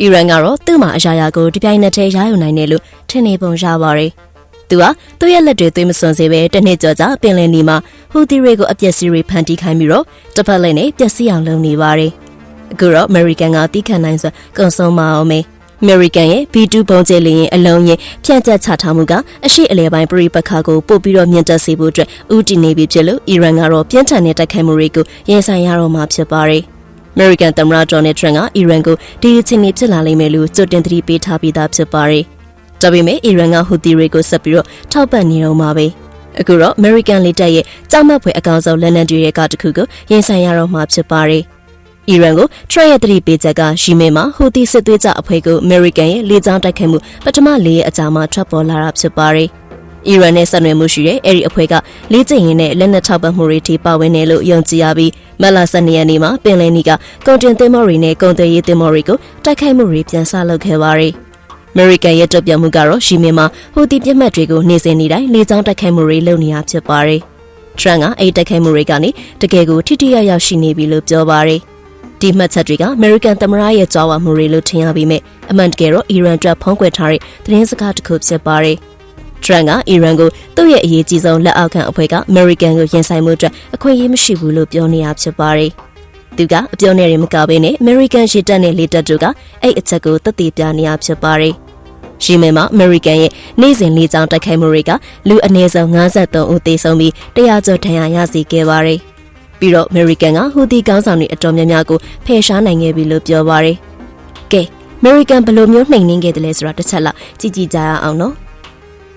အီရန်ကတော့သူ့မှာအရာရာကိုဒီပြိုင်နက်တည်းရယူနိုင်တယ်လို့ထင်နေပုံရပါတယ်။သူဟာသူ့ရဲ့လက်တွေသွေးမစွန်စေပဲတစ်နှစ်ကျော်ကြာပင်လယ်နီမှာဟူသီတွေကိုအပျက်စီးတွေဖန်တီးခိုင်းပြီးတော့တစ်ဖက်လည်းနဲ့ပျက်စီးအောင်လုပ်နေပါတယ်။အခုတော့ American ကတီးခံနိုင်စွာကုံဆုံးမအောင်မေ။ American ရဲ့ B2 ဘုံကျဲလင်းရင်အလုံးရင်ဖြန့်ကျက်ချထားမှုကအရှိအလဲပိုင်းပြည်ပခါကိုပို့ပြီးတော့မြင့်တက်စေဖို့အတွက်ဦးတည်နေပြီဖြစ်လို့အီရန်ကတော့ပြင်းထန်တဲ့တိုက်ခိုက်မှုတွေကိုရင်ဆိုင်ရတော့မှာဖြစ်ပါတယ်။ American သမ္မတ Donald Trump ကအီရန်ကိုဒီအချိန်นี้ဖြစ်လာလိမ့်မယ်လို့ကြိုတင်သတိပေးထားပြီးသားဖြစ်ပါတယ်။ဒါပေမဲ့အီရန်ကဟူသီတွေကိုဆက်ပြီးတော့ထောက်ပံ့နေတော့မှာပဲ။အခုတော့ American လေတပ်ရဲ့ကြောက်မက်ဖွယ်အကောင်ဆုံးလက်နက်တွေရဲ့ကတခုကိုရင်ဆိုင်ရတော့မှာဖြစ်ပါတယ်။အီရန်ကို Trump ရဲ့သတိပေးချက်ကရှီမင်မှာဟူသီစစ်သွေးကြအဖွဲ့ကို American ရဲ့လေကြောင်းတိုက်ခိုက်မှုပထမလေးရဲ့အကြမ်းမှာထွက်ပေါ်လာတာဖြစ်ပါတယ်။ အီရန်နဲ့ဆက်နွယ်မှုရှိတဲ့အဲ့ဒီအဖွဲ့ကလေးကျင်ရင်နဲ့လက်နက်ထောက်ပံ့မှုတွေထိပါဝင်တယ်လို့ယုံကြည်ရပြီးမက်လာစနေရနေ့မှာပင်လယ်နီကကုန်တင်သင်္ဘောတွေနဲ့ကုန်သွယ်ရေးသင်္ဘောတွေကိုတိုက်ခိုက်မှုတွေပြန်ဆလုပ်ခဲ့ပါတယ်။အမေရိကန်ရဲ့တပ်ပြမှုကတော့ရှီမင်မှာဟူတီပြစ်မှတ်တွေကိုနေစဉ်နေ့တိုင်းလေကြောင်းတိုက်ခိုက်မှုတွေလုပ်နေရဖြစ်ပါတယ်။ထရန့်ကအဲ့တိုက်ခိုက်မှုတွေကနေတကယ်ကိုထိထိရောက်ရောက်ရှိနေပြီလို့ပြောပါတယ်။ဒီမှတ်ချက်တွေကအမေရိကန်သမ္မတရဲ့ကြွားဝါမှုတွေလို့ထင်ရပေမဲ့အမှန်တကယ်တော့အီရန်တပ်ဖုံးကွယ်ထားတဲ့သတင်းစကားတစ်ခုဖြစ်ပါတယ်။ ထရန်ကအီရန်ကိုသူ့ရဲ့အရေးကြီးဆုံးလက်အောက်ခံအဖွဲ့ကအမေရိကန်ကိုရင်ဆိုင်မှုအတွက်အခွင့်အရေးမရှိဘူးလို့ပြောနေရဖြစ်ပါတယ်။သူကအပြောနေရင်မကဘဲနဲ့အမေရိကန်ရှစ်တပ်နဲ့လေတပ်တို့ကအဲ့အချက်ကိုသက်သေပြနေရဖြစ်ပါတယ်။ရှီမဲမှာအမေရိကန်ရဲ့နေ့စဉ်လေးကြောင်းတိုက်ခိုက်မှုတွေကလူအနည်းဆုံး53ဦးသေဆုံးပြီး100ကျော်ဒဏ်ရာရစေခဲ့ပါတယ်။ပြီးတော့အမေရိကန်ကဟူသီကောင်းဆောင်တွေအတော်များများကိုဖယ်ရှားနိုင်ခဲ့ပြီလို့ပြောပါတယ်။ကဲအမေရိကန်ဘယ်လိုမျိုးနှိမ်နင်းခဲ့တယ်လဲဆိုတာတစ်ချက်လောက်ကြည့်ကြည့်ကြရအောင်နော်။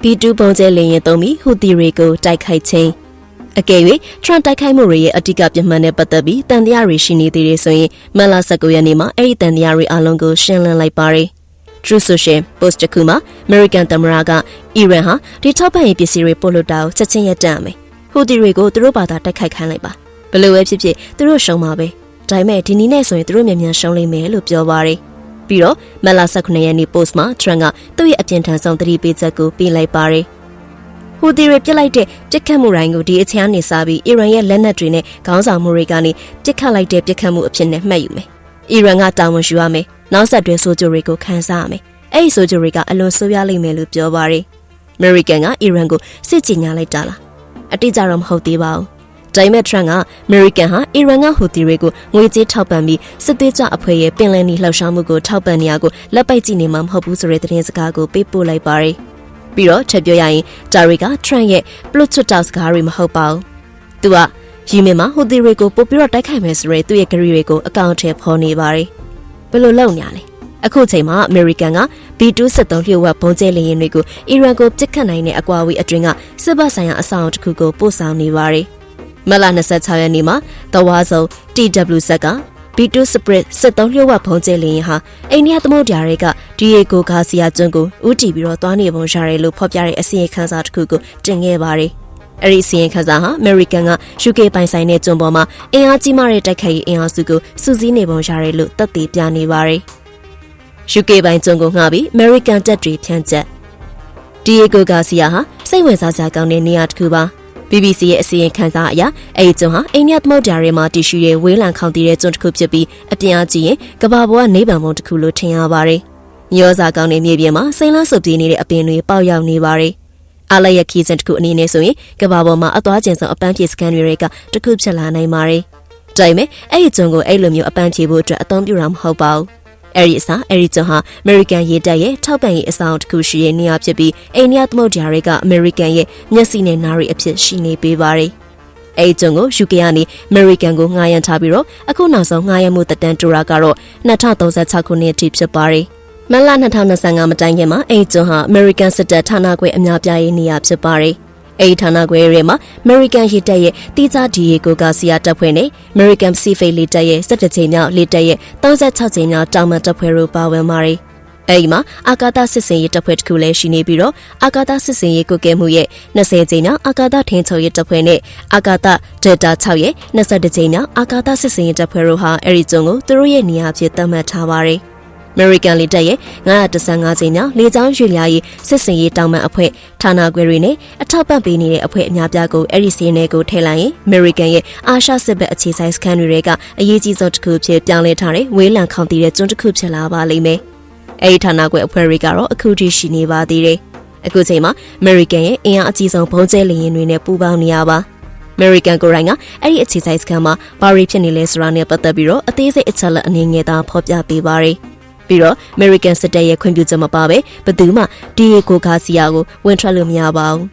B2 ပုံကျဲလင်းရင်သုံးပြီးဟူသီတွေကိုတိုက်ခိုက်ခြင်းအကယ်၍ထရန့်တိုက်ခိုက်မှုတွေရဲ့အတိကပြမှန်တဲ့ပတ်သက်ပြီးတန်တရားတွေရှိနေသေးတယ်ဆိုရင်မလာ19ရက်နေ့မှာအဲ့ဒီတန်တရားတွေအလုံးကိုရှင်းလင်းလိုက်ပါတယ် True Social Post တစ်ခုမှာ American သမ္မတကအီရန်ဟာဒီထောက်ပံ့ရေးပစ္စည်းတွေပို့လို့တာကိုချက်ချင်းရပ်တန့်မယ်ဟူသီတွေကိုသူတို့ဘာသာတိုက်ခိုက်ခိုင်းလိုက်ပါဘလို့ပဲဖြစ်ဖြစ်သူတို့ရှုံးပါပဲဒါပေမဲ့ဒီနည်းနဲ့ဆိုရင်သူတို့မြန်မြန်ရှုံးလိမ့်မယ်လို့ပြောပါတယ် ပြီးတော့မက်လာ19ရက်နေ့ post မှာ Trump ကသူ့ရဲ့အပြင်းထန်ဆုံးသတိပေးချက်ကိုပေးလိုက်ပါတယ်။ဟူဒီရပြစ်လိုက်တဲ့ပြစ်ခတ်မှုတိုင်းကိုဒီအချမ်းနေစားပြီးအီရန်ရဲ့လက်နက်တွေနဲ့ခေါင်းဆောင်မှုတွေကနေပြစ်ခတ်လိုက်တဲ့ပြစ်ခတ်မှုအဖြစ်နဲ့မှတ်ယူမယ်။အီရန်ကတာဝန်ယူရမယ်။နောက်ဆက်တွဲဆိုကြတွေကိုခန်းစားရမယ်။အဲ့ဒီဆိုကြတွေကအလွန်ဆိုးရလိမ့်မယ်လို့ပြောပါတယ်။ American ကအီရန်ကိုစစ်ကြင်ညာလိုက်တာလား။အတိအကျတော့မဟုတ်သေးပါဘူး။ ဒါပေမဲ့ထရန့်ကအမေရိကန်ဟာအီရန်ကဟူသီတွေကိုငွေကြေးထောက်ပံ့ပြီးစစ်သွေးကြအဖွဲ့ရဲ့ပင်လယ်နီလှောက်ရှားမှုကိုထောက်ပံ့နေရကိုလက်ပိုက်ကြည့်နေမှာမဟုတ်ဘူးဆိုတဲ့သတင်းစကားကိုပေးပို့လိုက်ပါတယ်။ပြီးတော့ချက်ပြောရရင်ဒါတွေကထရန့်ရဲ့ပလုတ်ချွတ်တောက်စကားတွေမဟုတ်ပါဘူး။သူကရီမင်မှာဟူသီတွေကိုပို့ပြီးတော့တိုက်ခိုက်မယ်ဆိုရဲသူ့ရဲ့ဂရီတွေကိုအကောင့်ထဲဖော်နေပါတယ်။ဘယ်လိုလုပ်ညာလဲ။အခုချိန်မှာအမေရိကန်က B2 73 လျှို့ဝှက်ဘုံကျဲလေယာဉ်တွေကိုအီရန်ကိုပစ်ခတ်နိုင်တဲ့အကွာအဝေးအတွင်းကစစ်ဘက်ဆိုင်ရာအဆောင်တစ်ခုကိုပို့ဆောင်နေပါတယ်။ မလ26ရက်နေ့မှာတဝါစုံ TWZ က B2 Spirit 73လျှို့ဝှက်ဖုံးကျဲလင်းဟာအိန္ဒိယသမုဒ္ဒရာတွေက Diego Garcia ကျွန်းကိုဥတီပြီးတော့သွားနေပုံရတယ်လို့ဖော်ပြတဲ့အစီရင်ခံစာတစ်ခုကိုတင်ခဲ့ပါတယ်။အဲ့ဒီစီရင်ခံစာဟာ American က UK ပိုင်ဆိုင်တဲ့ကျွန်းပေါ်မှာအင်အားကြီးမားတဲ့တိုက်ခိုက်ရေးအင်အားစုကိုစုစည်းနေပုံရတယ်လို့သက်သေပြနေပါတယ်။ UK ပိုင်ကျွန်းကိုငှားပြီး American တပ်တွေဖြန့်ကျက် Diego Garcia ဟာစိတ်ဝင်စားစရာကောင်းတဲ့နေရာတစ်ခုပါ။ BBC ရဲ့အစီရင်ခံစာအရအဲဒီကျွန်းဟာအိန္ဒိယသမုဒ္ဒရာထဲမှာတည်ရှိတဲ့ဝေးလံခေါင်တည်တဲ့ကျွန်းတစ်ခုဖြစ်ပြီးအပြင်အကြည့်ရင်ကဘာပေါ်ကနေဗံပုံတစ်ခုလို့ထင်ရပါတယ်။ရောစာကောင်းတဲ့မြေပြင်မှာစိန်လန်းဆုပ်ပြေးနေတဲ့အပင်တွေပေါက်ရောက်နေပါတယ်။အားလရဲ့ခီးစင်တစ်ခုအနေနဲ့ဆိုရင်ကဘာပေါ်မှာအသွားကျင်ဆုံးအပန်းဖြေစကန်တွေကတခုဖြစ်လာနိုင်ပါတယ်။ဒါပေမဲ့အဲ့ဒီကျွန်းကိုအဲ့လိုမျိုးအပန်းဖြေဖို့အတွက်အသုံးပြုတာမဟုတ်ပါဘူး။ အဲ့ဒီအစားအဲ့ဒီကျွန်းဟာ American ရေတပ်ရဲ့ထောက်ပံ့ရေးအဆောင်တစ်ခုရှိတဲ့နေရာဖြစ်ပြီးအိန္ဒိယသမုဒ္ဒရာတွေက American ရဲ့မျက်စိနဲ့နားရီအဖြစ်ရှိနေပေးပါတယ်။အဲ့ဒီကျွန်းကို UK ကနေ American ကိုငှားရမ်းထားပြီးတော့အခုနောက်ဆုံးငှားရမ်းမှုတက်တန်းတူရာကတော့2036ခုနှစ်အထိဖြစ်ပါတယ်။မလ2025မတိုင်ခင်မှာအဲ့ဒီကျွန်းဟာ American စစ်တပ်ဌာနခွဲအများပြားရေးနေရာဖြစ်ပါတယ်။ အဲဒီဌာနခွဲတွေမှာ American ရေတပ်ရဲ့တီးခြား Diego Garcia တပ်ဖွဲ့နဲ့ American Pacific လေတပ်ရဲ့17ချိန်မြောက်လေတပ်ရဲ့36ချိန်မြောက်တောင်မတပ်ဖွဲ့တို့ပါဝင်ပါတယ်။အဲဒီမှာအာကာသစစ်စင်ရေးတပ်ဖွဲ့တစ်ခုလည်းရှိနေပြီးတော့အာကာသစစ်စင်ရေးကုကဲမှုရဲ့20ချိန်မြောက်အာကာသထင်းချုပ်ရေးတပ်ဖွဲ့နဲ့အာကာသ Delta 6ရဲ့22ချိန်မြောက်အာကာသစစ်စင်ရေးတပ်ဖွဲ့တို့ဟာအဲဒီကျွန်းကိုသူတို့ရဲ့နေရာအဖြစ်သတ်မှတ်ထားပါတယ်။ American လေတပ်ရဲ့915ချိန်မြောက်လေကြောင်းရွေလျားရေးစစ်စင်ရေးတောင်ပန်အဖွဲ့ဌာနခွဲတွေနဲ့အထောက်ပံ့ပေးနေတဲ့အဖွဲ့အများပြားကိုအဲ့ဒီစီးနယ်ကိုထည့်လိုက်ရင် American ရဲ့အာရှစစ်ဘက်အခြေဆိုင်စခန်းတွေကအရေးကြီးဆုံးတစ်ခုဖြစ်ပြောင်းလဲထားတဲ့ဝေးလံခေါင်တည်တဲ့ကျွန်းတစ်ခုဖြစ်လာပါလိမ့်မယ်။အဲဒီဌာနခွဲအဖွဲ့တွေကတော့အခုထိရှိနေပါသေးတယ်အခုချိန်မှာ American ရဲ့အင်အားအကြီးဆုံးဘုံကျဲလေယာဉ်တွေနဲ့ပူးပေါင်းနေရပါ American ကိုယ်တိုင်ကအဲ့ဒီအခြေစိုက်စခန်းမှာဘာတွေဖြစ်နေလဲဆိုတာနဲ့ပတ်သက်ပြီးတော့အသေးစိတ်အချက်လက်အနေငယ်သာဖော်ပြပေးပါရယ် ပြီးတော့ American စစ်တပ်ရဲ့ခွင့်ပြုချက်မပါဘဲဘယ်သူမှဒီကိုကာစီယာကိုဝင်ထွက်လို့မရပါဘူး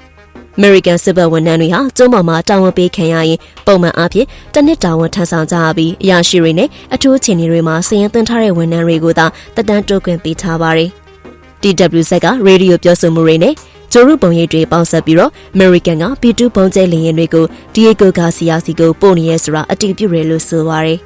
American စစ်ဘက်ဝန်ထမ်းတွေဟာကျုံးပေါ်မှာတာဝန်ပေးခံရရင်ပုံမှန်အားဖြင့်တစ်နှစ်တာဝန်ထမ်းဆောင်ကြရပြီးအရာရှိတွေနဲ့အထူးအခြေအနေတွေမှာစီရင်သွင်းထားတဲ့ဝန်ထမ်းတွေကိုသာတက်တန်းတိုးခွင့်ပေးထားပါတယ်။ TWZ ကရေဒီယိုပြောဆိုမှုတွေနဲ့ဂျိုရုပုံရိပ်တွေပေါင်းစပ်ပြီးတော့ American က P2 ပုံကျဲလင်ရင်တွေကို Diego Garcia စီကိုပို့နေရဲဆိုတာအတည်ပြုရလို့ဆိုပါရယ်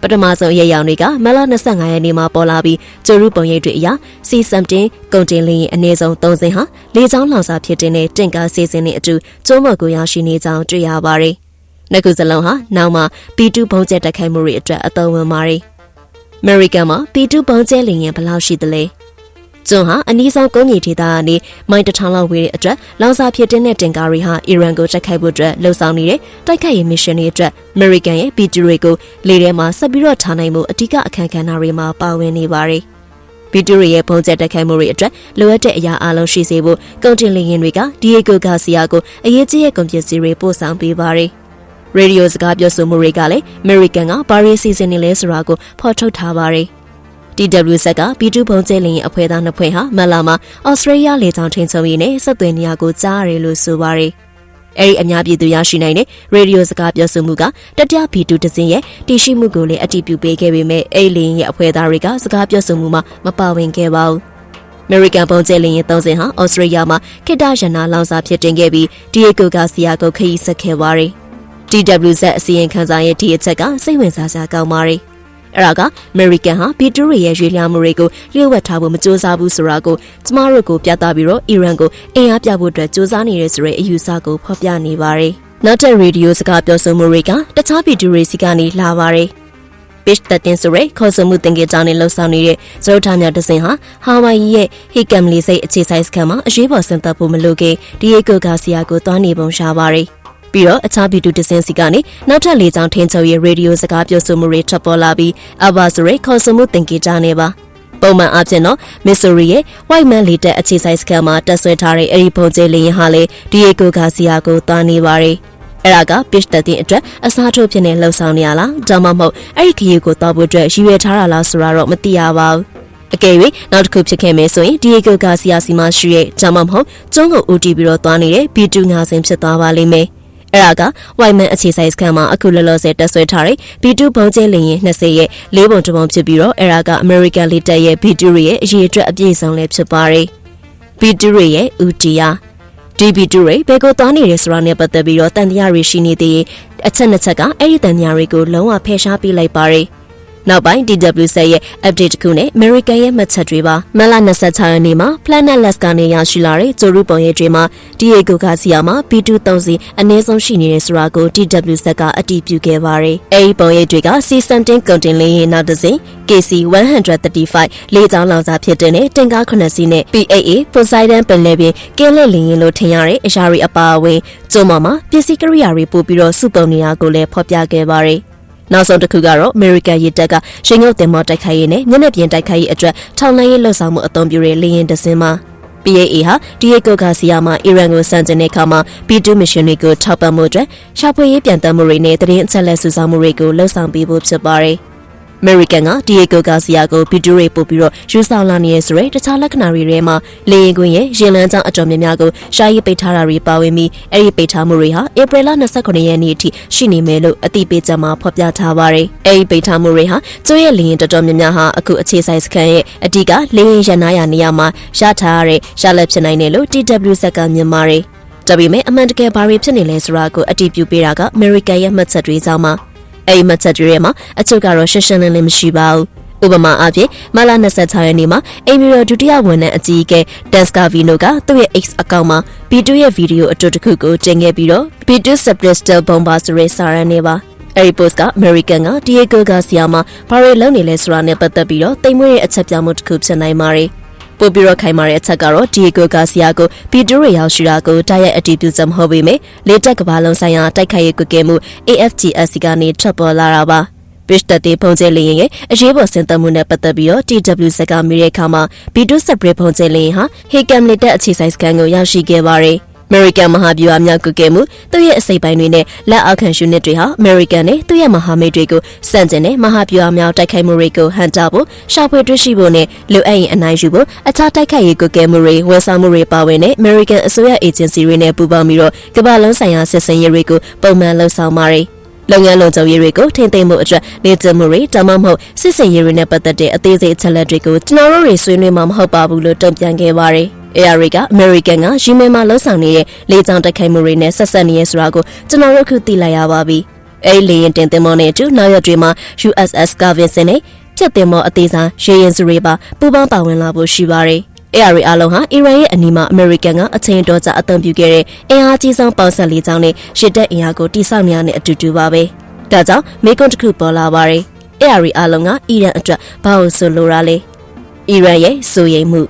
ပထမဆုံးရရောင်တွေကမလ25ရက်နေ့မှာပေါ်လာပြီးဂျိုရုပုံရိပ်တွေအရ C17 ကုန်တင်လင်းရင်အနည်းဆုံး3စင်းဟာလေကြောင်းလောင်စာဖြစ်တဲ့တင်ကားစီစဉ်နေအတူကျိုးမော်ကိုရရှိနေကြောင်းတွေ့ရပါတယ်။နှစ်ခုစလုံးဟာနောက်မှာ P2 ဘုံကျဲတက်ခိုက်မှုတွေအတွက်အသုံးဝင်ပါတယ်။ American မှာ P2 ဘုံကျဲလင်းရင်ဘယ်လောက်ရှိသလဲ။ ကျွန်းဟာအနည်းဆုံးကုန်းမြေဒေသကနေမိုင်တထောင်လောက်ဝေးတဲ့အတွက်လောင်စာဖြစ်တဲ့တင်ကာတွေဟာအီရန်ကိုတိုက်ခိုက်ဖို့အတွက်လှုံ့ဆော်နေတဲ့တိုက်ခိုက်ရေးမစ်ရှင်တွေအတွက်အမေရိကန်ရဲ့ B2 တွေကိုလေထဲမှာဆက်ပြီးတော့ထားနိုင်မှုအဓိကအခမ်းကဏ္ဍတွေမှာပါဝင်နေပါတယ်။ဗီဒီယိုရဲ့ပုံကျက်တက်ခိုက်မှုတွေအတွက်လိုအပ်တဲ့အရာအလုံးရှိစေဖို့ကုန်တင်လေယာဉ်တွေကဒီယေဂိုဂါစီယာကိုအရေးကြီးတဲ့ကုန်ပစ္စည်းတွေပို့ဆောင်ပေးပါတယ်။ရေဒီယိုစကားပြောဆိုမှုတွေကလည်းအမေရိကန်ကဘာရီစီစဉ်နေလဲဆိုတာကိုဖော်ထုတ်ထားပါတယ်။ TWZ က B2 ဘုံကျဲလင်းအဖွဲ့သားနှစ်ဖွဲ့ဟာမလာမှာဩစတြေးလျလေကြောင်းထိန်ချုံရင်းနဲ့ဆက်သွယ်နေရကိုကြားရတယ်လို့ဆိုပါရယ်အဲ့ဒီအများပြည်သူရရှိနိုင်တဲ့ရေဒီယိုစကားပြောဆိုမှုကတတိယ B2 တစင်းရဲ့တည်ရှိမှုကိုလည်းအတည်ပြုပေးခဲ့ပေမဲ့အဲ့လင်းရဲ့အဖွဲ့သားတွေကစကားပြောဆိုမှုမှာမပါဝင်ခဲ့ပါဘူး။ American ဘုံကျဲလင်းရဲ့သုံးစင်းဟာဩစတြေးလျမှာခိတ္တရနာလောင်စာဖြစ်တင်ခဲ့ပြီးဒီယေကိုကစီယာကိုခရီးဆက်ခဲ့ပါရယ်။ TWZ အစီရင်ခံစာရဲ့ဒီအချက်ကစိတ်ဝင်စားစရာကောင်းပါရယ်။ အဲ့ဒါက American ဟာဘီတူရီရဲ့ရွေးလျားမှုတွေကိုလျှို့ဝှက်ထားဖို့မကြိုးစားဘူးဆိုတာကိုကျမတို့ကိုပြသပြီးတော့အီရန်ကိုအင်အားပြဖို့အတွက်ကြိုးစားနေရဆိုတဲ့အယူဆကိုဖော်ပြနေပါတယ်။နောက်ထပ်ရေဒီယိုစကားပြောဆိုမှုတွေကတခြားဘီတူရီစီကနေလာပါတယ်။ Pitch တက်တင်ဆိုရဲခေါ်ဆိုမှုတင်ကြကြောင်းနဲ့လှုပ်ဆောင်နေတဲ့ဇိုထားများတစင်ဟာဟာဝိုင်ယီရဲ့ဟီကမ်လီစိတ်အခြေဆိုင်စခန်းမှာအရေးပေါ်ဆင်သက်ဖို့မလိုခင်ဒီယေကိုဂါစီယာကိုတွားနေပုံရှားပါတယ်။ ပြီးတော့အခြားဗီဒီယိုတစ်စင်းစီကနေနောက်ထပ်လေးချောင်းထင်းချုပ်ရဲ့ရေဒီယိုစကားပြောဆိုမှုတွေထပ်ပေါ်လာပြီးအဘာဆိုရဲခေါ်ဆိုမှုသင်ကြေကြနေပါပုံမှန်အဖြစ်တော့မစ်ဆိုရီရဲ့ White Man လေတက်အခြေဆိုင်စခန်းမှာတက်ဆွဲထားတဲ့အဲ့ဒီပုံကျလေးရင်ဟာလေဒီယေကိုဂါစီယာကိုတွားနေပါတယ်အဲ့ဒါက pitch တက်တဲ့အတွက်အစားထိုးဖြစ်နေလှုပ်ဆောင်နေရလားဒါမှမဟုတ်အဲ့ဒီခရီးကိုတောက်ဖို့အတွက်ရည်ရွယ်ထားတာလားဆိုတာတော့မသိရပါဘူးအကယ်၍နောက်တစ်ခုဖြစ်ခဲ့မယ်ဆိုရင်ဒီယေကိုဂါစီယာစီမရှိရဲ့ဒါမှမဟုတ်ကျုံးကိုဦးတည်ပြီးတော့တွားနေတဲ့ B2 ငါးစင်ဖြစ်သွားပါလိမ့်မယ် အဲ့ဒါက Whiteman အခြေဆိုင်စခန်းမှာအခုလောလောဆယ်တက်ဆွဲထားတဲ့ B2 ဘုံကျဲလင်ရင်20ရဲ့လေးပုံတစ်ပုံဖြစ်ပြီးတော့အဲ့ဒါက American Leader ရဲ့ B2 ရဲ့အရေးအတွက်အပြည့်စုံလည်းဖြစ်ပါတယ်။ B2 ရဲ့ UTR DB2 တွေဘယ်ကိုသွားနေရဲဆိုတာနဲ့ပတ်သက်ပြီးတော့တန်တရားတွေရှိနေသေးရင်အချက်နှစ်ချက်ကအဲ့ဒီတန်တရားတွေကိုလုံးဝဖယ်ရှားပေးလိုက်ပါတယ်။ နောက်ပိုင်း DWZ ရဲ့ update တစ်ခုနဲ့ American ရဲ့မှတ်ချက်တွေပါမလ26ရက်နေ့မှာ Planet Labs ကနေရရှိလာတဲ့ဂျိုရူပုံရိပ်တွေမှာ Diego Garcia မှာ B230 အနည်းဆုံးရှိနေတဲ့ဆိုတာကို DWZ ကအတည်ပြုခဲ့ပါတယ်။အဲဒီပုံရိပ်တွေက C17 ကုန်တင်လင်းရင်နောက်တစ်စင်း KC 135လေကြောင်းလောင်စာဖြစ်တဲ့တင်ကား9စီးနဲ့ PAA Poseidon ပင်လယ်ပြင်ကင်းလက်လင်းရင်လို့ထင်ရတဲ့အရာတွေအပါအဝင်ကျုံမှာပစ္စည်းကိရိယာတွေပို့ပြီးတော့စုပုံနေတာကိုလည်းဖော်ပြခဲ့ပါတယ်။ နောက်ဆုံးတစ်ခုကတော့ American ရေတပ်ကရှိန်ငုတ်တင်မောတိုက်ခိုက်ရေးနဲ့မျက်နှာပြင်တိုက်ခိုက်ရေးအတွက်ထောင်လှမ်းရေးလှုပ်ဆောင်မှုအသုံးပြုတဲ့လေယာဉ်တစ်စင်းမှာ PAA ဟာဒီယေကိုဂါစီယာမှာအီရန်ကိုစန့်ကျင်တဲ့အခါမှာ P2 မစ်ရှင်တွေကိုထောက်ပံ့မှုအတွက်ရှာဖွေရေးပြန်တမ်းမှုတွေနဲ့တရင်အချက်လက်စုဆောင်းမှုတွေကိုလှုပ်ဆောင်ပေးဖို့ဖြစ်ပါတယ်။ American က Diego Garcia ကိုဗီဒီယိုတွေပို့ပြီးတော့ယူဆောင်လာနေရဆိုတဲ့တခြားလက္ခဏာတွေထဲမှာလေရင်ကွင်းရဲ့ရင်လန်းကြောင်းအတော်များများကိုရှားရီပိတ်ထားတာတွေပါဝင်ပြီးအဲ့ဒီပိတ်ထားမှုတွေဟာဧပြီလ29ရက်နေ့အထိရှိနေမယ်လို့အသိပေးချက်မှာဖော်ပြထားပါတယ်။အဲ့ဒီပိတ်ထားမှုတွေဟာကျွရဲ့လေရင်တော်တော်များများဟာအခုအခြေဆိုင်စခန်းရဲ့အဓိကလေရင်ရနာရနေရာမှာရထားရတဲ့ရှားလက်ဖြစ်နိုင်တယ်လို့ TWZ ကမြင်ပါတယ်။ဒါပေမဲ့အမှန်တကယ်ဘာတွေဖြစ်နေလဲဆိုတာကိုအတည်ပြုပေးတာက American ရဲ့မှတ်ချက်တွေကြောင့်ပါ။ အဲ့ဒီမှတ်ချက်တွေထဲမှာအချုပ်ကတော့ရှင်းရှင်းလင်းလင်းမရှိပါဘူးဥပမာအဖြစ်မလာ26ရက်နေ့မှာအိမ်မီရောဒုတိယဝန်ထမ်းအကြီးအကဲဒက်စကာဗီနိုကသူ့ရဲ့ X အကောင့်မှာ B2 ရဲ့ဗီဒီယိုအတူတစ်ခုကိုတင်ခဲ့ပြီးတော့ B2 Sublistal Bomber ဆိုတဲ့စာရန်နေပါအဲ့ဒီ post က American က Diego Garcia မှာဘာတွေလုပ်နေလဲဆိုတာနဲ့ပတ်သက်ပြီးတော့တိမ်မွေးတဲ့အချက်ပြမှုတစ်ခုဖြစ်နိုင်ပါတယ် ပို့ပြီးတော့ခိုင်မာတဲ့အချက်ကတော့ဒီဂိုဂါစီယာကိုပီတူရရောက်ရှိတာကိုတိုက်ရိုက်အတည်ပြုချက်မဟုတ်ပေမဲ့လေတက်ကဘာလုံးဆိုင်ရာတိုက်ခိုက်ရေးကွက်ကဲမှု AFTS ကနေထွက်ပေါ်လာတာပါ Bridge တက်တဲ့ပုံကျဲလင်းရဲ့အရေးပေါ်စင်သက်မှုနဲ့ပတ်သက်ပြီးတော့ TWZ ကမိတဲ့အခါမှာ B2 Separate ပုံကျဲလင်းဟာ Hekam လက်အခြေဆိုင်စကန်ကိုရောက်ရှိခဲ့ပါတယ်။ American မဟာဗျူဟာများကုကဲမှုသူ့ရဲ့အစိပ်ပိုင်းတွေနဲ့လက်အောက်ခံယူနစ်တွေဟာ American နဲ့သူ့ရဲ့မဟာမိတ်တွေကိုစန့်ကျင်တဲ့မဟာဗျူဟာများတိုက်ခိုက်မှုတွေကိုဟန်တာဖို့ရှာဖွေတွေ့ရှိဖို့နဲ့လိုအပ်ရင်အနိုင်ယူဖို့အခြားတိုက်ခိုက်ရေးကုကဲမှုတွေဝန်ဆောင်မှုတွေပါဝင်တဲ့ American အစိုးရ agency တွေနဲ့ပူးပေါင်းပြီးတော့ကမ္ဘာလုံးဆိုင်ရာစစ်စင်ရေးတွေကိုပုံမှန်လှုပ်ဆောင်ပါတယ်လုပ်ငန်းလုံခြုံရေးတွေကိုထိန်းသိမ်းမှုအတွက်နေကျမှုတွေဒါမှမဟုတ်စစ်စင်ရေးတွေနဲ့ပတ်သက်တဲ့အသေးစိတ်အချက်လက်တွေကိုကျွန်တော်တို့တွေဆွေးနွေးမှာမဟုတ်ပါဘူးလို့တုံ့ပြန်ခဲ့ပါတယ်။ ARA က American ကယူမင်မှာလှုပ်ဆောင်နေတဲ့လေကြောင်းတိုက်ခိုက်မှုတွေနဲ့ဆက်ဆက်နေရဆိုတာကိုကျွန်တော်တို့ခုသိလိုက်ရပါပြီ။အဲဒီလေရင်တင်သင်္ဘောနဲ့အတူနောက်ရက်တွေမှာ USS Garvinson နဲ့ဖြတ်သင်္ဘောအသေးစားရေရင်စုတွေပါပူးပေါင်းပါဝင်လာဖို့ရှိပါတယ်။ ARA အလုံးဟာအီရန်ရဲ့အနီးမှာအမေရိကန်ကအချိန်တော်ကြာအသုံးပြုခဲ့တဲ့အင်အားကြီးဆုံးပေါင်ဆက်လေးချောင်းနဲ့ရှစ်တက်အင်အားကိုတိစောက်နေရတဲ့အတူတူပါပဲ။ဒါကြောင့်မေကွန်တစ်ခုပေါ်လာပါတယ်။ ARA အလုံးကအီရန်အတွက်ဘာလို့ဆိုလိုရလဲ။အီရန်ရဲ့စိုးရိမ်မှု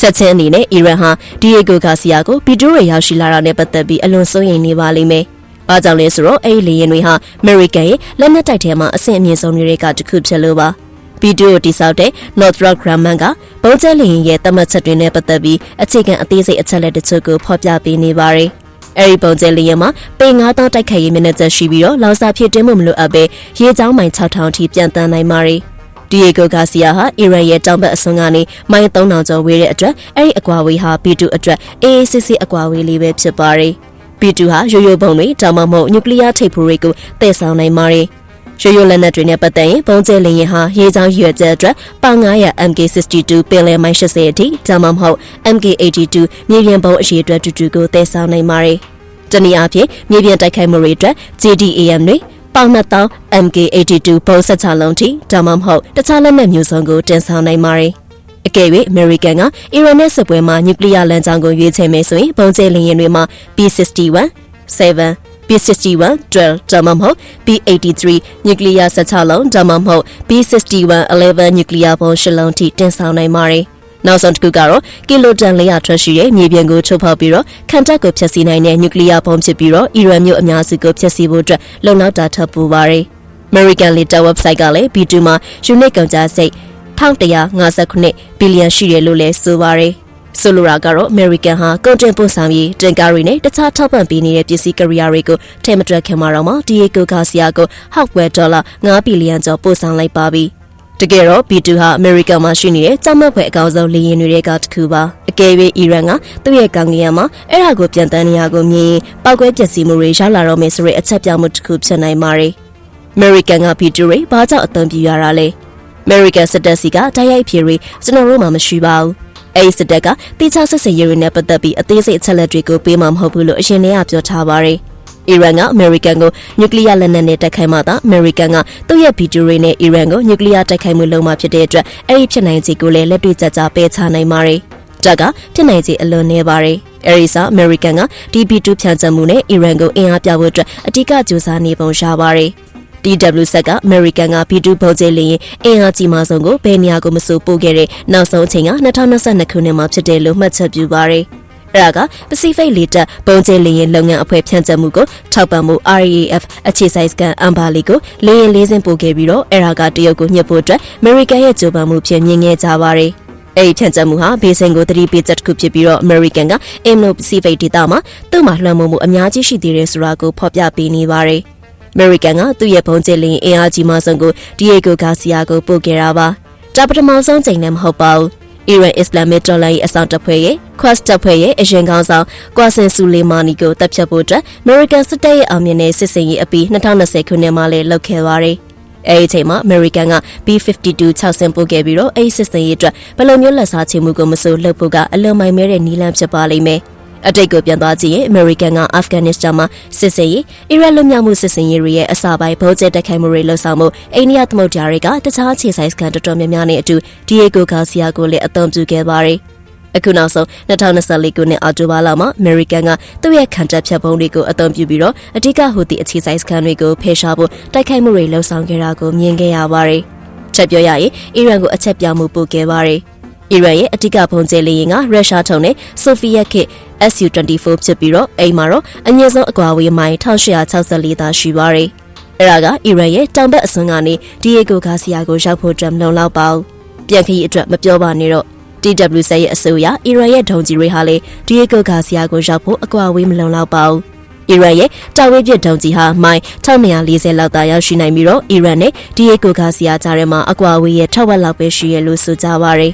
ချက်ချင်းအနေနဲ့အီရန်ဟာဒီယေဂိုဂါစီယာကိုဘီတိုတွေရောက်ရှိလာတာနဲ့ပတ်သက်ပြီးအလွန်စိုးရိမ်နေပါလိမ့်မယ်။ဘာကြောင့်လဲဆိုတော့အဲ့ဒီလေယာဉ်တွေဟာအမေရိကန်ရဲ့လက်နက်တိုက်ထဲမှာအဆင့်အမြင့်ဆုံးတွေကတခုဖြစ်လို့ပါ။ဗီဒီယိုတိစောက်တဲ့ Northrop Grumman ကဘုံကျဲလေယာဉ်ရဲ့သတ်မှတ်ချက်တွေနဲ့ပတ်သက်ပြီးအခြေခံအသေးစိတ်အချက်လက်တချို့ကိုဖော်ပြပေးနေပါတယ်။အဲဒီပုံကျဲလေယာဉ်မှာပေ9000တိုက်ခိုက်ရေးမျက်နှာချက်ရှိပြီးတော့လောင်စာဖြစ်တင်းမှုမလိုအပ်ပဲရေချောင်းမိုင်6000ထိပြန်တန်းနိုင်ပါတယ်။ ဒီယေဂိုဂါစီယာဟာအီရန်ရဲ့တောင်ဘက်အစွန်းကနေမိုင်3000ကျော်ဝေးတဲ့အတွက်အဲ့ဒီအကွာဝေးဟာ B2 အတွက်အေးအေးဆေးဆေးအကွာဝေးလေးပဲဖြစ်ပါတယ်။ B2 ဟာရိုးရိုးပုံတွေတောင်မမဟုတ်နျူကလ িয়ার ထိပ်ဖူးတွေကိုတည်ဆောင်နိုင်ပါတယ်။ရိုးရိုးလက်နက်တွေနဲ့ပတ်သက်ရင်ဘုံကျဲလင်းရင်ဟာရေချောင်းရွယ်ချက်အတွက်ပေါင်900 MK62 ပင်လယ်မိုင်80အထိဒါမှမဟုတ် MK82 မြေပြင်ဘုံအရှိအတွက်တူတူကိုတည်ဆောင်နိုင်ပါတယ်။တနည်းအားဖြင့်မြေပြင်တိုက်ခိုက်မှုတွေအတွက် JDAM တွေ ပေါင်2000 MK82 ဘုံဆက်ချလုံးထိဒါမှမဟုတ်တခြားလက်နက်မျိုးစုံကိုတင်ဆောင်နိုင်ပါတယ်။အကယ်၍အမေရိကန်ကအီရန်နဲ့စစ်ပွဲမှာနျူကလ িয়ার လမ်းကြောင်းကိုရွေးချယ်မယ်ဆိုရင်ဘုံကျဲလင်းရင်တွေမှာ B61 7 B61 12ဒါမှမဟုတ် B83 နျူကလ িয়ার ဆက်ချလုံးဒါမှမဟုတ် B61 11နျူကလ িয়ার ဘုံရှလုံးထိတင်ဆောင်နိုင်ပါတယ်။ နောက်ဆုံးတစ်ခုကတော့ကီလိုတန်400ထွက်ရှိတဲ့မြေပြင်ကိုထုတ်ဖောက်ပြီးတော့ခံတပ်ကိုဖျက်ဆီးနိုင်တဲ့နျူကလ িয়ার ဘုံဖြစ်ပြီးတော့အီရန်မြို့အများစုကိုဖျက်ဆီးဖို့အတွက်လုံလောက်တာထပ်ပူပါတယ်။ American Leader website ကလည်း B2 မှာ unit ကုန်ကြစိတ်1159ဘီလီယံရှိတယ်လို့လည်းဆိုပါတယ်။ဆိုလိုတာကတော့ American ဟာကုန်တင်ပို့ဆောင်ရေးတင်ကားတွေနဲ့တခြားထောက်ပံ့ပေးနေတဲ့ပစ္စည်းကရိယာတွေကိုထဲမတွက်ခင်မှာတော့မှ Diego Garcia ကို hardware ဒေါ်လာ9ဘီလီယံကျော်ပို့ဆောင်လိုက်ပါပြီ။ တကယ်တော့ B2 ဟာအမေရိကန်မှာရှိနေတဲ့ကြောက်မက်ဖွယ်အကောင်ဆုံးလေယာဉ်တွေကတစ်ခုပါအကယ်၍အီရန်ကသူ့ရဲ့ကောင်ကရမှာအဲ့ဒါကိုပြန်တန်းနေရကိုမြင်ပောက်ကွဲပျက်စီးမှုတွေရောက်လာတော့မယ်ဆိုတဲ့အချက်ပြမှုတစ်ခုဖြစ်နိုင်ပါတယ်အမေရိကန်က B2 တွေဘာကြောင့်အသုံးပြုရတာလဲအမေရိကန်စစ်တပ်စီကတိုက်ရိုက်ဖြေတွေကျွန်တော်တို့မှမရှိပါဘူးအဲဒီစစ်တပ်ကတိကျစစ်စင်ရေးတွေနဲ့ပတ်သက်ပြီးအသေးစိတ်အချက်လက်တွေကိုပေးမှာမဟုတ်ဘူးလို့အရင်ကပြောထားပါတယ်။ အီရန်ကအမေရိကန်ကိုနျူကလ িয়ার လက်နက်နဲ့တိုက်ခိုက်မှသာအမေရိကန်ကသူ့ရဲ့ဗီဒီယိုတွေနဲ့အီရန်ကိုနျူကလ িয়ার တိုက်ခိုက်မှုလုပ်မှဖြစ်တဲ့အတွက်အဲ့ဒီဖြစ်နိုင်ခြေကိုလည်းလက်တွေ့ကျကျပယ်ချနိုင်ပါတယ်။တက်ကဖြစ်နိုင်ခြေအလွန်နေပါတယ်။အဲဒီစာအမေရိကန်က DB2 ဖြန့်ကျက်မှုနဲ့အီရန်ကိုအင်အားပြဖို့အတွက်အဓိကကြိုးစားနေပုံရပါတယ်။ DWZ ကအမေရိကန်က B2 ပုံကျဲလင်းရင်အင်အားကြီးမှဆုံးကိုဘယ်နေရာကိုမဆိုပို့ခဲ့တဲ့နောက်ဆုံးအချိန်က2022ခုနှစ်မှာဖြစ်တယ်လို့မှတ်ချက်ပြုပါရယ်။ အဲ့ဒါက Pacific လေတပ်ပုံကျဲလေရင်လုပ်ငန်းအဖွဲ့ဖြန့်ကျက်မှုကိုထောက်ပံ့မှု RAF အခြေစိုက်စကန်အမ်ဘာလီကိုလေရင်လေးစင်းပို့ခဲ့ပြီးတော့အဲ့ဒါကတရုတ်ကိုညှစ်ဖို့အတွက် American ရဲ့ကြိုးပမ်းမှုဖြစ်မြင်ခဲ့ကြပါတယ်။အဲ့ဒီဖြန့်ကျက်မှုဟာဘေးစင်ကိုသတိပေးချက်တစ်ခုဖြစ်ပြီးတော့ American ကအင်နိုပစိဖိတ်ဒေသမှာသူ့မှာလွှမ်းမိုးမှုအများကြီးရှိသေးတယ်ဆိုတာကိုဖော်ပြပေးနေပါတယ်။ American ကသူ့ရဲ့ဘုံကျဲလင်းအင်အားကြီးမှဆုံးကို Diego Garcia ကိုပို့ခဲ့တာပါ။ဒါပထမဆုံးချိန်နဲ့မဟုတ်ပါဘူး။ အီရန်အစ္စလာမစ်တော်လှန်ရေးအဆောင်တပ်ဖွဲ့ရဲ့ Quds တပ်ဖွဲ့ရဲ့အရင်ကောင်းဆောင်ကွာဆင်ဆူလီမာနီကိုတပ်ဖြတ်ဖို့အတွက် American စစ်တပ်ရဲ့အောင်မြင်တဲ့စစ်စင်ရေးအပြီး2020ခုနှစ်မှာလည်းလုပ်ခဲ့ပါတယ်။အဲဒီအချိန်မှာ American က B52 6ဆင်ပို့ခဲ့ပြီးတော့အဲဒီစစ်စင်ရေးအတွက်ဘယ်လိုမျိုးလက်စားချေမှုကိုမဆိုလုပ်ဖို့ကအလွန်မိုင်မဲတဲ့နီလန်းဖြစ်ပါလိမ့်မယ်။ အတိတ်ကိုပြန်သွားကြည့်ရင်အမေရိကန်ကအာဖဂန်နစ္စတန်မှာစစ်စင်ရေးအီရတ်လွတ်မြောက်မှုစစ်စင်ရေးတွေရဲ့အစပိုင်းဗုံးကျဲတိုက်ခိုက်မှုတွေလှုပ်ဆောင်မှုအိန္ဒိယသမုဒ္ဒရာတွေကတခြားခြေဆိုင်စကန်တော်တော်များများနဲ့အတူဒီယေဂိုဂါစီယာကိုလည်းအသုံးပြုခဲ့ပါတယ်။အခုနောက်ဆုံး2024ခုနှစ်အောက်တိုဘာလမှာအမေရိကန်ကသူ့ရဲ့ခံတပ်ဖြတ်ပုံးတွေကိုအသုံးပြုပြီးတော့အဓိကဟူသည့်အခြေဆိုင်စခန်းတွေကိုဖယ်ရှားဖို့တိုက်ခိုက်မှုတွေလှုံ့ဆော်ခဲ့တာကိုမြင်ခဲ့ရပါတယ်။ချက်ပြောရရင်အီရန်ကိုအချက်ပြမှုပို့ခဲ့ပါတယ်။ အီရန်ရဲ့အဓိကဘုံကျဲလေယာဉ်ကရုရှားထုံတဲ့ဆိုဗီယက်ခေတ် Su-24 ဖြစ်ပြီးတော့အိမ်မှာတော့အငြင်းဆုံးအကွာဝေးမိုင်1864သာရှိပါတယ်။အဲ့ဒါကအီရန်ရဲ့တောင်ဘက်အစွန်းကနေဒီယေကိုဂါစီယာကိုရောက်ဖို့အတွက်မလုံလောက်ပါဘူးပြန်ခရီးအတွက်မပြောပါနဲ့တော့ TWZ ရဲ့အဆိုအရအီရန်ရဲ့ဒုံကြီးတွေဟာလေဒီယေကိုဂါစီယာကိုရောက်ဖို့အကွာဝေးမလုံလောက်ပါဘူးအီရန်ရဲ့တာဝေးပြစ်ဒုံကြီးဟာမိုင်1240လောက်သာရောက်ရှိနိုင်ပြီးတော့အီရန်နဲ့ဒီယေကိုဂါစီယာကြားထဲမှာအကွာဝေးရဲ့ထက်ဝက်လောက်ပဲရှိရလို့ဆိုကြပါရယ်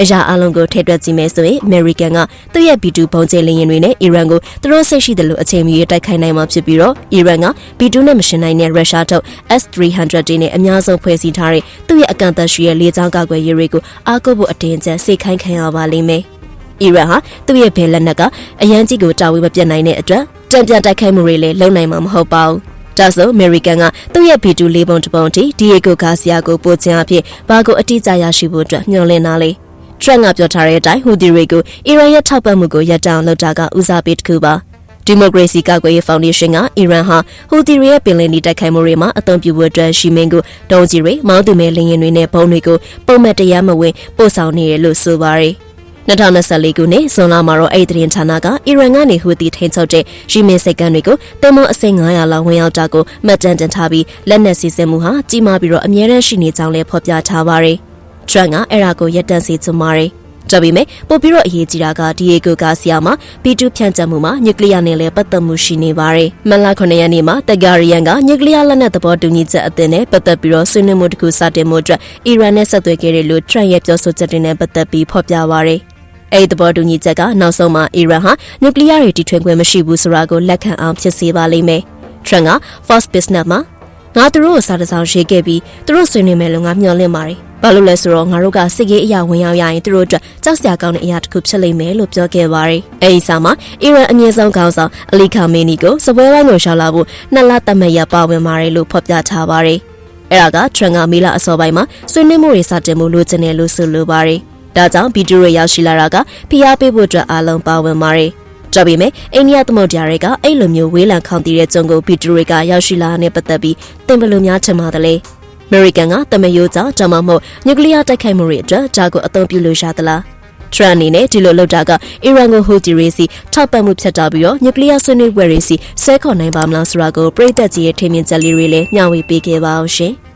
အရာအလုံးကိုထည့်တွက်ကြည့်မယ်ဆိုရင် American ကသူ့ရဲ့ B2 ဘုံကျဲလင်းရင်တွေနဲ့ Iran ကိုသူတို့စိတ်ရှိတယ်လို့အချိန်မီတိုက်ခိုက်နိုင်မှာဖြစ်ပြီးတော့ Iran က B2 နဲ့မရှင်နိုင်တဲ့ Russia ထုတ် S300 တွေနဲ့အများဆုံးဖွဲ့စည်းထားတဲ့သူ့ရဲ့အကန့်အသတ်ရှိတဲ့လေကြောင်းကာကွယ်ရေးတွေကိုအားကိုးဖို့အတင်းကျပ်စိတ်ခိုင်းခံရပါလိမ့်မယ်။ Iran ဟာသူ့ရဲ့ဘယ်လက်နက်ကအရန်ကြီးကိုတာဝေးမပြတ်နိုင်တဲ့အတွက်တံပြန်တိုက်ခိုက်မှုတွေလည်းလုပ်နိုင်မှာမဟုတ်ပါဘူး။ဒါဆို American ကသူ့ရဲ့ B2 လေးပုံတစ်ပုံတီ Diego Garcia ကိုပို့ခြင်းအဖြစ်ဘာကိုအတိအကျရရှိဖို့အတွက်ညှို့လင်းတာလေ။ ထရန့်ကပြောထားတဲ့အတိုင်းဟူဒီတွေကိုအီရန်ရဲ့ထောက်ပံ့မှုကိုရပ်တန့်လုပ်တာကဦးစားပေးတစ်ခုပါဒီမိုကရေစီကာကွယ်ရေးဖောင်ဒေးရှင်းကအီရန်ဟာဟူဒီတွေရဲ့ပင်လယ်နီတိုက်ခိုက်မှုတွေမှာအသုံးပြုဖို့အတွက်ရှီမင်းကိုဒုံးကြီးတွေမောင်းသူမဲလင်းရင်တွေနဲ့ဘုံတွေကိုပုံမှန်တရားမဝင်ပို့ဆောင်နေရလို့ဆိုပါရယ်2024ခုနှစ်ဇွန်လမှာတော့အဲ့ဒီသတင်းဌာနကအီရန်ကနေဟူဒီထိန်းချုပ်တဲ့ရီမင်းစိတ်ကမ်းတွေကိုတင်မအစိမ့်900လောက်ဝင်ရောက်တာကိုမှတ်တမ်းတင်ထားပြီးလက်နက်စီစဉ်မှုဟာကြီးမားပြီးတော့အမြဲတမ်းရှိနေကြောင်းလည်းဖော်ပြထားပါရယ် ထရန့်ကအဲ့ဒါကိုရပ်တန့်စေချင်ပါတယ်။ဒါပေမဲ့ပို့ပြီးတော့အရေးကြီးတာကဒီယေကိုကဆီယာမှာ P2 ဖြန့်ကျက်မှုမှာနျူကလ িয়ার နဲ့လည်းပတ်သက်မှုရှိနေပါတယ်။မလ9ရက်နေ့မှာတဂါရီယန်ကနျူကလ িয়ার လက်နက်သဘောတူညီချက်အသစ်နဲ့ပတ်သက်ပြီးတော့ဆွေးနွေးမှုတစ်ခုစတင်မှုအတွက်အီရန်နဲ့ဆက်သွယ်ခဲ့တယ်လို့ထရန့်ရဲ့ပြောဆိုချက်တွေနဲ့ပတ်သက်ပြီးဖော်ပြပါရယ်။အဲ့ဒီသဘောတူညီချက်ကနောက်ဆုံးမှာအီရန်ဟာနျူကလ িয়ার တွေတီထွင်ခွင့်မရှိဘူးဆိုတာကိုလက်ခံအောင်ဖြစ်စေပါလိမ့်မယ်။ထရန့်က Fox Business မှာ ငါတို့ကိုစားတစောင်းရေးခဲ့ပြီးသူတို့ဆွေးနွေးမယ်လို့ငါမျှော်လင့်ပါတယ်။ဘာလို့လဲဆိုတော့ငါတို့ကစစ်ရေးအရာဝင်ရောက်ရရင်သူတို့အတွက်ကြောက်စရာကောင်းတဲ့အရာတစ်ခုဖြစ်လိမ့်မယ်လို့ပြောခဲ့ပါတယ်။အဲဒီစာမှာအီရန်အမြင့်ဆုံးခေါင်းဆောင်အလီခါမေနီကိုစပွဲဝိုင်းကိုရှောက်လာဖို့နှစ်လတတ်မှတ်ရပါဝင်ပါတယ်လို့ဖော်ပြထားပါတယ်။အဲဒါကထရန်ကမီလာအစောပိုင်းမှာဆွေးနွေးမှုတွေစတင်မှုလိုချင်တယ်လို့ဆိုလိုပါတယ်။ဒါကြောင့်ဗီဒီယိုရောက်ရှိလာတာကဖိအားပေးဖို့အတွက်အားလုံးပါဝင်ပါတယ်။ ကြပေမဲ့အိန္ဒိယသမုဒ္ဒရာတွေကအဲ့လိုမျိုးဝေးလံခေါင်တည်တဲ့ကျုံကိုဗီဒီယိုတွေကရောက်ရှိလာတဲ့ပတ်သက်ပြီးသင်ဘယ်လိုများချင်ပါတယ်လဲ။အမေရိကန်ကတမယိုကြောင့်ဒါမှမဟုတ်နျူကလ িয়ার တိုက်ခိုက်မှုတွေအတွက်ဒါကိုအသုံးပြုလို့ရသလားထရန်အနေနဲ့ဒီလိုလုပ်တာကအီရန်ကိုဟူဂျီရီစီထောက်ပံ့မှုဖြတ်တောက်ပြီးတော့နျူကလ িয়ার ဆွေးနွေးပွဲတွေစီဆဲခေါ်နိုင်ပါမလားဆိုတာကိုပြည်သက်ကြီးရဲ့ထင်မြင်ချက်လေးတွေလည်းမျှဝေပေးခဲ့ပါအောင်ရှင်။